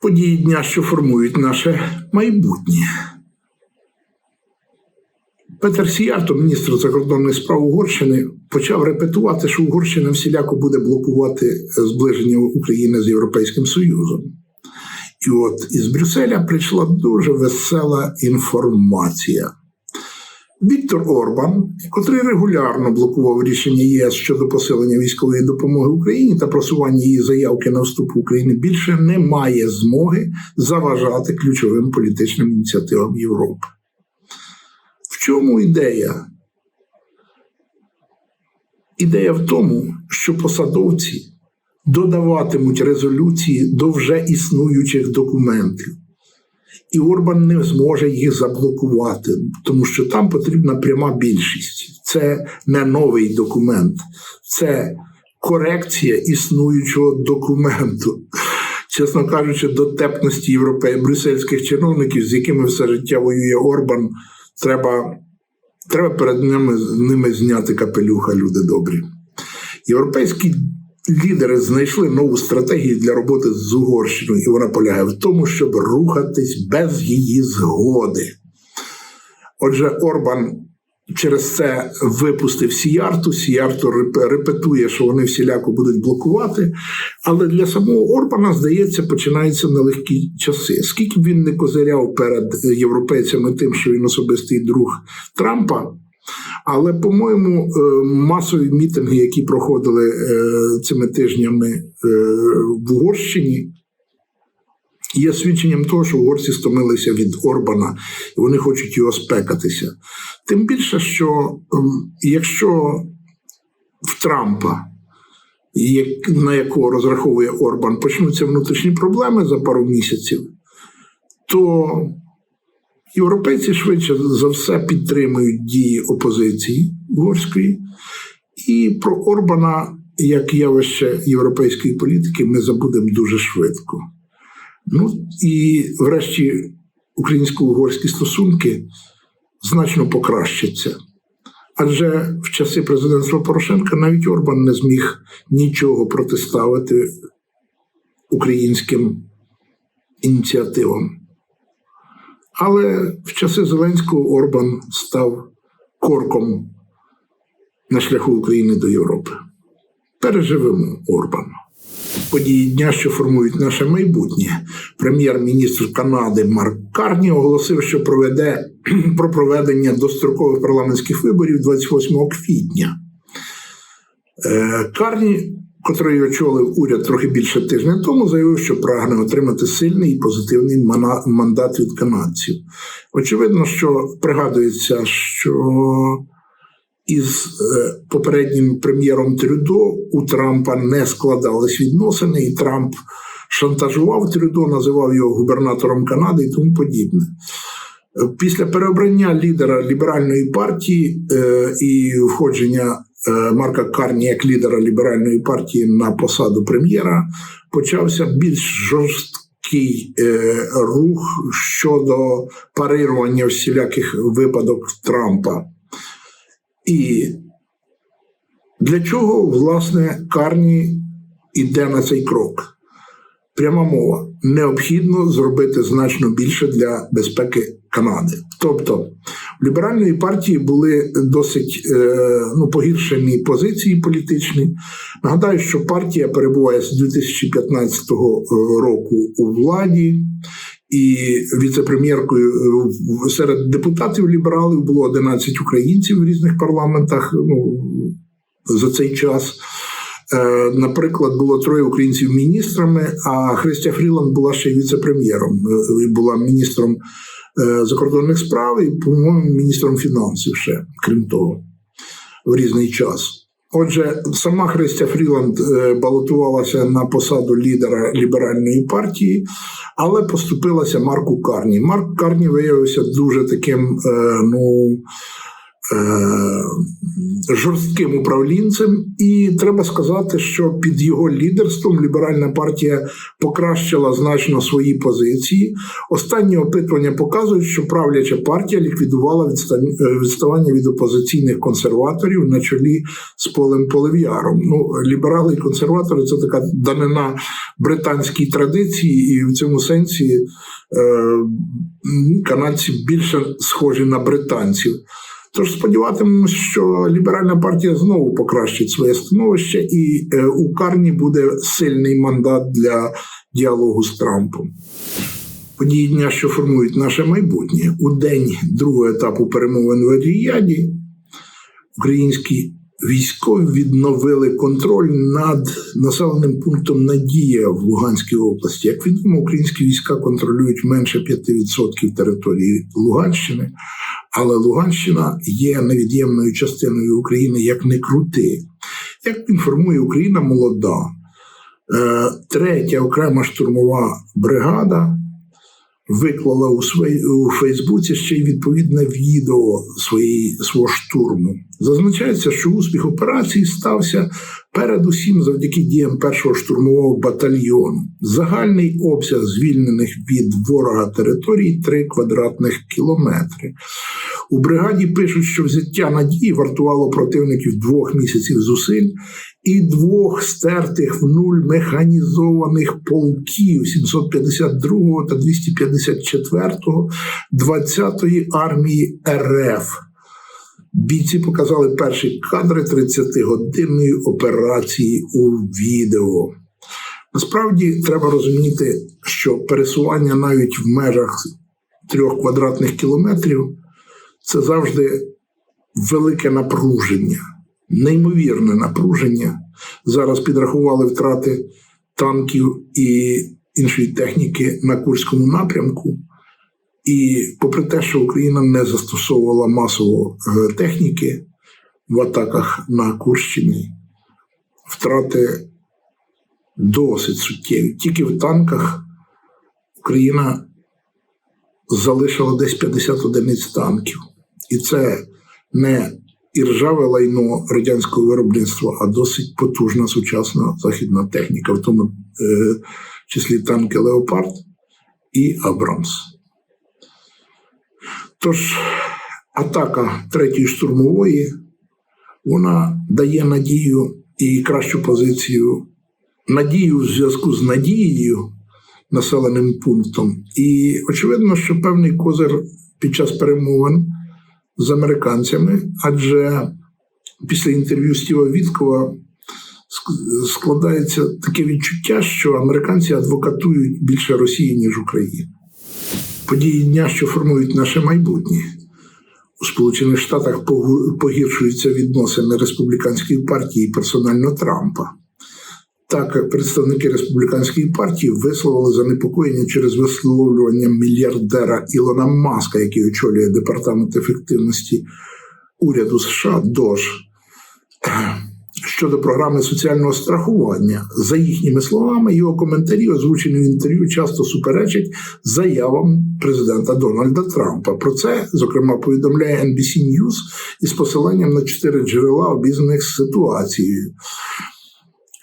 Події дня, що формують наше майбутнє. Петер Сіярто, міністр закордонних справ Угорщини, почав репетувати, що Угорщина всіляко буде блокувати зближення України з Європейським Союзом. І от із Брюсселя прийшла дуже весела інформація. Віктор Орбан, котрий регулярно блокував рішення ЄС щодо посилення військової допомоги Україні та просування її заявки на вступ в Україну, більше не має змоги заважати ключовим політичним ініціативам Європи. В чому ідея? Ідея в тому, що посадовці додаватимуть резолюції до вже існуючих документів. І Орбан не зможе їх заблокувати, тому що там потрібна пряма більшість. Це не новий документ, це корекція існуючого документу. Чесно кажучи, дотепності європей, брюссельських чиновників, з якими все життя воює Орбан, треба, треба перед ними, ними зняти капелюха, люди добрі. Європейські лідери знайшли нову стратегію для роботи з Угорщиною, і вона полягає в тому, щоб рухатись без її згоди. Отже, Орбан через це випустив Сіярту. Сіярту репетує, що вони всіляко будуть блокувати. Але для самого Орбана, здається, починаються нелегкі часи. Скільки б він не козиряв перед європейцями тим, що він особистий друг Трампа. Але, по-моєму, масові мітинги, які проходили цими тижнями в Угорщині, є свідченням того, що угорці стомилися від Орбана і вони хочуть його спекатися. Тим більше, що якщо в Трампа, на якого розраховує Орбан, почнуться внутрішні проблеми за пару місяців, то європейці швидше за все підтримують дії опозиції угорської, і про Орбана як явище європейської політики ми забудемо дуже швидко. Ну і, врешті, українсько-угорські стосунки значно покращаться. Адже в часи президентства Порошенка навіть Орбан не зміг нічого протиставити українським ініціативам. Але в часи Зеленського Орбан став корком на шляху України до Європи. Переживемо Орбана. Події дня, що формують наше майбутнє. Прем'єр-міністр Канади Марк Карні оголосив, що проведе про проведення дострокових парламентських виборів 28 квітня. Карні, котрий очолив уряд трохи більше тижня тому, заявив, що прагне отримати сильний і позитивний мандат від канадців. Очевидно, що пригадується, що із попереднім прем'єром Трюдо у Трампа не складались відносини, і Трамп шантажував Трюдо, називав його губернатором Канади і тому подібне. Після переобрання лідера ліберальної партії і входження Марка Карні як лідера ліберальної партії на посаду прем'єра почався більш жорсткий рух щодо парирування всіляких випадок Трампа. І для чого, власне, Карні йде на цей крок? Пряма мова. Необхідно зробити значно більше для безпеки Канади. Тобто в ліберальної партії були досить ну, погіршені позиції політичні. Нагадаю, що партія перебуває з 2015 року у владі. І віце-прем'єркою серед депутатів лібералів було 11 українців в різних парламентах ну, за цей час. Наприклад, було троє українців міністрами, а Христя Фріланд була ще віце-прем'єром, була міністром закордонних справ і, по-моєму, міністром фінансів ще, крім того, в різний час. Отже, сама Христя Фріланд балотувалася на посаду лідера ліберальної партії, але поступилася Марку Карні. Марк Карні виявився дуже таким, ну е, жорстким управлінцем, і треба сказати, що під його лідерством ліберальна партія покращила значно свої позиції. Останні опитування показують, що правляча партія ліквідувала е, відставання від опозиційних консерваторів на чолі з Полем Полев'яром. Ну, ліберали і консерватори це така данина британській традиції, і в цьому сенсі е, канадці більше схожі на британців. Тож сподіватимемося, що ліберальна партія знову покращить своє становище, і е, у Карні буде сильний мандат для діалогу з Трампом. Події дня, що формують наше майбутнє, у день другого етапу перемовин в Ріяді українські військові відновили контроль над населеним пунктом Надія в Луганській області. Як відомо, українські війська контролюють менше 5% території Луганщини, але Луганщина є невід'ємною частиною України як не крути. Як інформує Україна молода, е, третя окрема штурмова бригада виклала у свої, у Фейсбуці ще й відповідне відео своєї, свого штурму. Зазначається, що успіх операції стався передусім завдяки діям першого штурмового батальйону. Загальний обсяг звільнених від ворога територій 3 квадратних кілометри. У бригаді пишуть, що взяття надії вартувало противників двох місяців зусиль і двох стертих в нуль механізованих полків 752-го та 254 20-ї армії РФ. Бійці показали перші кадри 30-годинної операції у відео. Насправді треба розуміти, що пересування навіть в межах трьох квадратних кілометрів це завжди велике напруження, неймовірне напруження. Зараз підрахували втрати танків і іншої техніки на Курському напрямку. І попри те, що Україна не застосовувала масово е, техніки в атаках на Курщині, втрати досить суттєві. Тільки в танках Україна залишила десь 50 одиниць танків. І це не іржаве лайно радянського виробництва, а досить потужна сучасна західна техніка, в тому е, числі танки Леопард і Абрамс. Тож атака третьої штурмової вона дає надію і кращу позицію, надію в зв'язку з надією населеним пунктом. І очевидно, що певний козир під час перемовин з американцями, адже після інтерв'ю Стіва Віткова складається таке відчуття, що американці адвокатують більше Росії, ніж Україні. Події дня, що формують наше майбутнє. У Сполучених Штатах погіршуються відносини республіканської партії і персонально Трампа. Так, представники республіканської партії висловили занепокоєння через висловлювання мільярдера Ілона Маска, який очолює департамент ефективності уряду США ДОЖ щодо програми соціального страхування. За їхніми словами, його коментарі, озвучені в інтерв'ю, часто суперечать заявам президента Дональда Трампа. Про це, зокрема, повідомляє NBC News із посиланням на чотири джерела, обізнаних з ситуацією.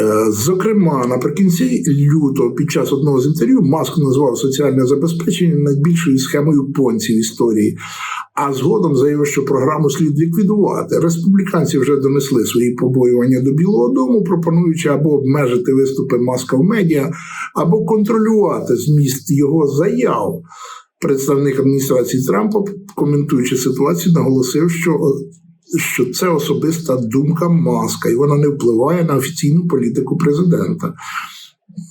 Е, Зокрема, наприкінці лютого, під час одного з інтерв'ю, Маск назвав соціальне забезпечення найбільшою схемою понці в історії. А згодом заявив, що програму слід ліквідувати. Республіканці вже донесли свої побоювання до Білого Дому, пропонуючи або обмежити виступи маска в медіа, або контролювати зміст його заяв. Представник адміністрації Трампа, коментуючи ситуацію, наголосив, що що це особиста думка маска, і вона не впливає на офіційну політику президента.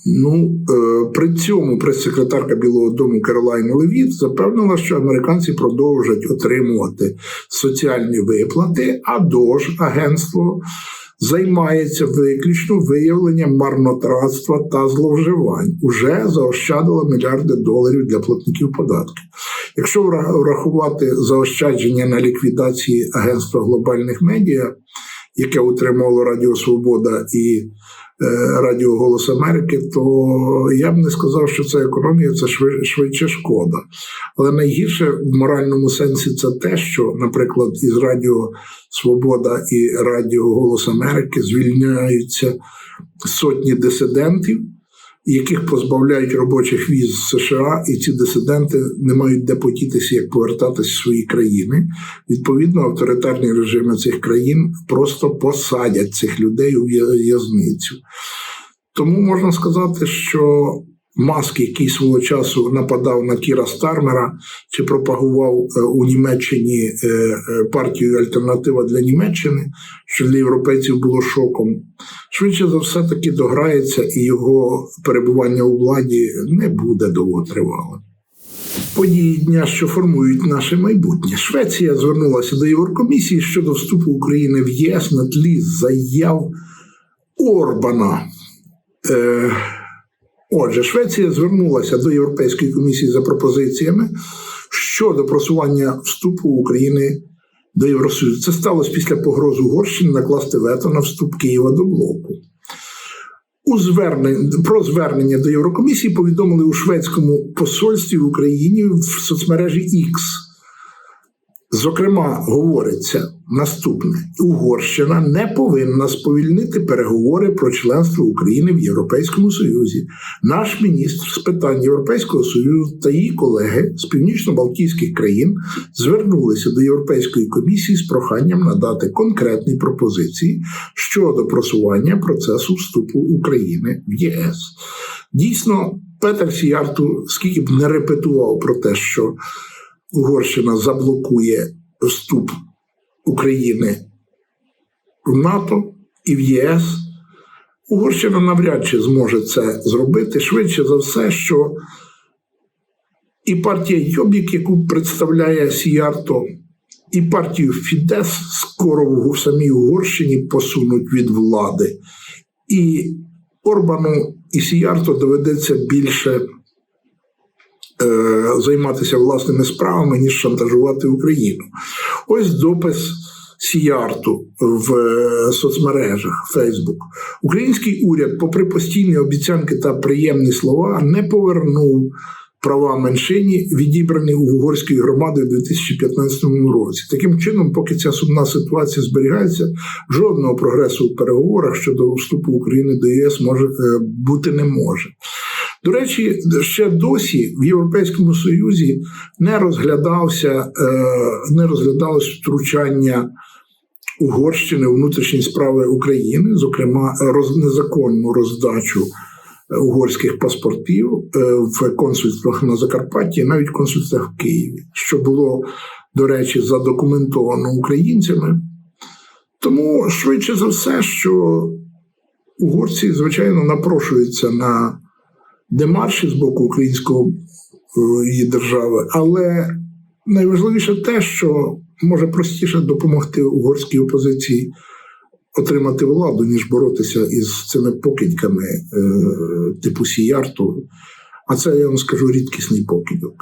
Ну, е, при цьому прес-секретарка Білого Дому Керолайн Левіт запевнила, що американці продовжать отримувати соціальні виплати, а ДОЖ агентство займається виключно виявленням марнотратства та зловживань. Уже заощадило мільярди доларів для платників податків. Якщо вра- врахувати заощадження на ліквідації агентства глобальних медіа, яке утримувало Радіо Свобода і Радіо Голос Америки, то я б не сказав, що це економія, це шви- швидше шкода. Але найгірше в моральному сенсі це те, що, наприклад, із Радіо Свобода і Радіо Голос Америки звільняються сотні дисидентів, яких позбавляють робочих віз з США, і ці дисиденти не мають де потітися, як повертатися в свої країни. Відповідно, авторитарні режими цих країн просто посадять цих людей у в'язницю. Тому можна сказати, що Маск, який свого часу нападав на Кіра Стармера чи пропагував е, у Німеччині е, е, партію Альтернатива для Німеччини, що для європейців було шоком, швидше за все таки дограється, і його перебування у владі не буде довготривалим. Події дня, що формують наше майбутнє. Швеція звернулася до Єврокомісії щодо вступу України в ЄС на тлі заяв Орбана. Е, Отже, Швеція звернулася до Європейської комісії за пропозиціями щодо просування вступу України до Євросоюзу. Це сталося після погроз Угорщини накласти вето на вступ Києва до блоку. У звернень про звернення до Єврокомісії повідомили у шведському посольстві в Україні в соцмережі X. Зокрема, говориться наступне: Угорщина не повинна сповільнити переговори про членство України в Європейському Союзі. Наш міністр з питань Європейського Союзу та її колеги з північно-балтійських країн звернулися до Європейської комісії з проханням надати конкретні пропозиції щодо просування процесу вступу України в ЄС. Дійсно, Петер Сіярту, скільки б не репетував про те, що Угорщина заблокує вступ України в НАТО і в ЄС. Угорщина навряд чи зможе це зробити швидше за все, що і партія Йобік, яку представляє Сіярто, і партію Фідес скоро в самій Угорщині посунуть від влади. І Орбану і Сіярто доведеться більше е, займатися власними справами, ніж шантажувати Україну. Ось допис Сіярту в е, соцмережах Фейсбук. Український уряд, попри постійні обіцянки та приємні слова, не повернув. Права меншині відібрані у угорської громади у 2015 році. Таким чином, поки ця сумна ситуація зберігається, жодного прогресу у переговорах щодо вступу України до ЄС може е, бути не може. До речі, ще досі в Європейському Союзі не розглядався е, не розглядалось втручання Угорщини у внутрішні справи України, зокрема роз, незаконну роздачу е, угорських паспортів е, в консульствах на Закарпатті, навіть консульствах в Києві, що було, до речі, задокументовано українцями. Тому швидше за все, що угорці, звичайно, напрошуються на демарші з боку української її держави, але найважливіше те, що може простіше допомогти угорській опозиції отримати владу, ніж боротися із цими покидьками е, типу Сіярту. А це я вам скажу рідкісний покидьок.